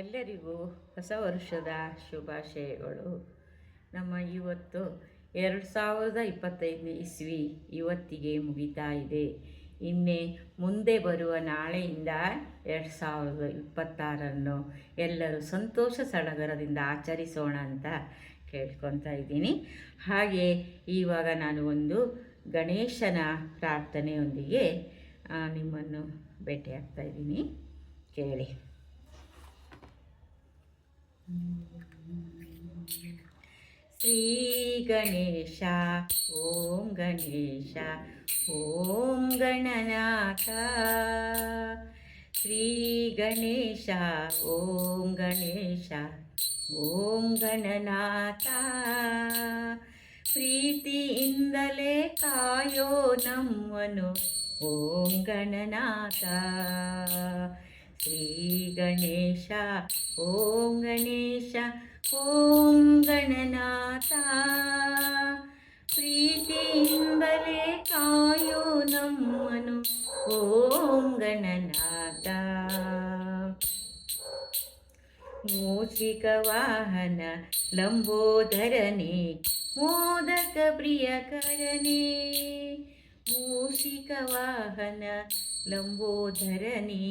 ಎಲ್ಲರಿಗೂ ಹೊಸ ವರ್ಷದ ಶುಭಾಶಯಗಳು. ನಮ್ಮ ಇವತ್ತು ಎರಡು ಸಾವಿರದ ಇಪ್ಪತ್ತೈದು ಇಸ್ವಿ ಇವತ್ತಿಗೆ ಮುಗಿತಾ ಇದೆ. ಇನ್ನೇ ಮುಂದೆ ಬರುವ ನಾಳೆಯಿಂದ ಎರಡು ಸಾವಿರದ ಇಪ್ಪತ್ತಾರನ್ನು ಎಲ್ಲರೂ ಸಂತೋಷ ಸಡಗರದಿಂದ ಆಚರಿಸೋಣ ಅಂತ ಕೇಳ್ಕೊತಾ ಇದ್ದೀನಿ. ಹಾಗೆ ಇವಾಗ ನಾನು ಒಂದು ಗಣೇಶನ ಪ್ರಾರ್ಥನೆಯೊಂದಿಗೆ ನಿಮ್ಮನ್ನು ಭೇಟಿಯಾಗ್ತಾ ಇದ್ದೀನಿ. ಕೇಳಿ. ಶ್ರೀ ಗಣೇಶ ಓಂ ಗಣೇಶ ಓಂ ಗಣನಾಥ ಶ್ರೀ ಗಣೇಶ ಓಂ ಗಣೇಶ ಓಂ ಗಣನಾಥ ಪ್ರೀತಿಯಿಂದಲೇ ಕಾಯೋ ನಮ್ಮನು ಓಂ ಗಣನಾಥ ಶ್ರೀ ಗಣೇಶ ಓಂ ಗಣೇಶ ಓಂ ಗಣನಾಥ ಪ್ರೀತಿಯಿಂದಲೇ ಕಾಯೋ ನಮ್ಮನು ಓಂ ಗಣನಾಥ ಮೂಷಿಕ ವಾಹನ ಲಂಬೋದರನೇ ಮೋದಕ ಪ್ರಿಯಕರನೇ ಮೂಷಿಕ ವಾಹನ ಲಂಬೋದರನೇ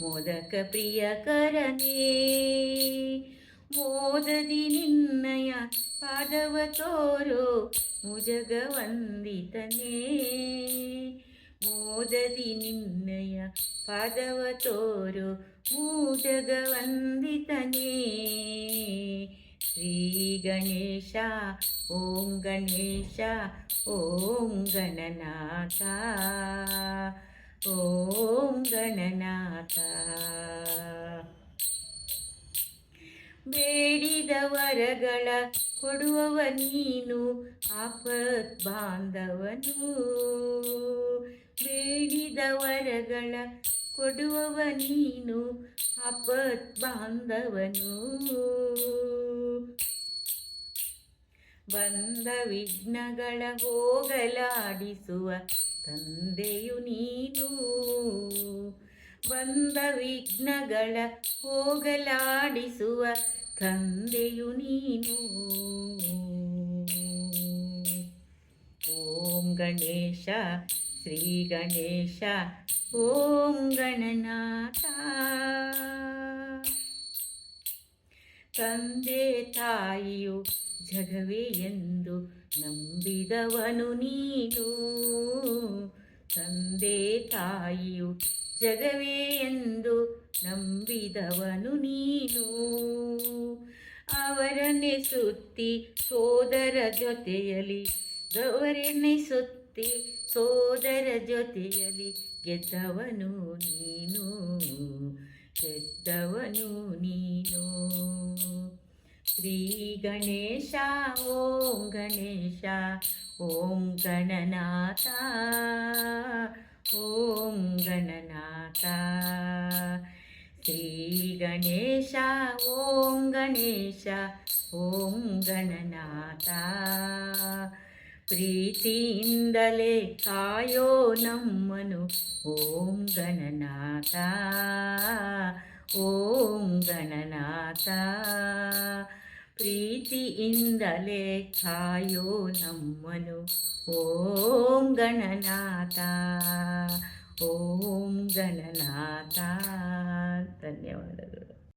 ಮೋದಕ ಪ್ರಿಯಕರನೇ ಮೋದದಿ ನಿನ್ನಯ ಪಾದವ ತೋರೋ ಮುಜಗ ವಂದಿತನೇ ಮೋದದಿ ನಿನ್ನಯ ಪಾದವ ತೋರು ಮೂಜಗ ವಂದಿತನೇ ಶ್ರೀ ಗಣೇಶ ಓಂ ಗಣೇಶ ಓಂ ಗಣನಾಥ. ಬೇಡಿದ ವರಗಳ ಕೊಡುವವ ನೀನು, ಆಪತ್ ಬಾಂಧವನು. ಬೇಡಿದ ವರಗಳ ಕೊಡುವವ ನೀನು, ಆಪತ್ ಬಾಂಧವನು. ಬಂದ ವಿಘ್ನಗಳ ಹೋಗಲಾಡಿಸುವ ತಂದೆಯು ನೀನು. ಬಂದ ವಿಘ್ನಗಳ ಹೋಗಲಾಡಿಸುವ ತಂದೆಯು ನೀನು. ಓಂ ಗಣೇಶ, ಶ್ರೀ ಗಣೇಶ, ಓಂ ಗಣನಾಥ. ತಂದೆ ತಾಯಿಯು ಜಗವೇ ಎಂದು ನಂಬಿದವನು ನೀನು. ತಾಯಿಯು ಜಗವೇ ಎಂದು ನಂಬಿದವನು ನೀನು. ಅವರನ್ನೇ ಸುತ್ತಿ ಸೋದರ ಜೊತೆಯಲ್ಲಿ ಗೌರನ್ನೇ ಸುತ್ತಿ ಸೋದರ ಜೊತೆಯಲ್ಲಿ ಗೆದ್ದವನು ನೀನು ಗೆದ್ದವನು ನೀನು. ಶ್ರೀ ಗಣೇಶ, ಓಂ ಗಣೇಶ, ಓಂ ಗಣನಾಥ. ಓಂ ಗಣನಾಥ ಶ್ರೀ ಗಣೇಶ ಓಂ ಗಣೇಶ ಓಂ ಗಣನಾಥ ಪ್ರೀತಿಯಿಂದಲೇ ಕಾಯೋ ನಮ್ಮನು ಓಂ ಗಣನಾಥ ಓಂ ಗಣನಾಥ ಪ್ರೀತಿಯಿಂದಲೇ ಕಾಯೋ ನಮ್ಮನು ಓಂ ಗಣನಾಥ ಓಂ ಗಣನಾಥ ಧನ್ಯವಾದಗಳು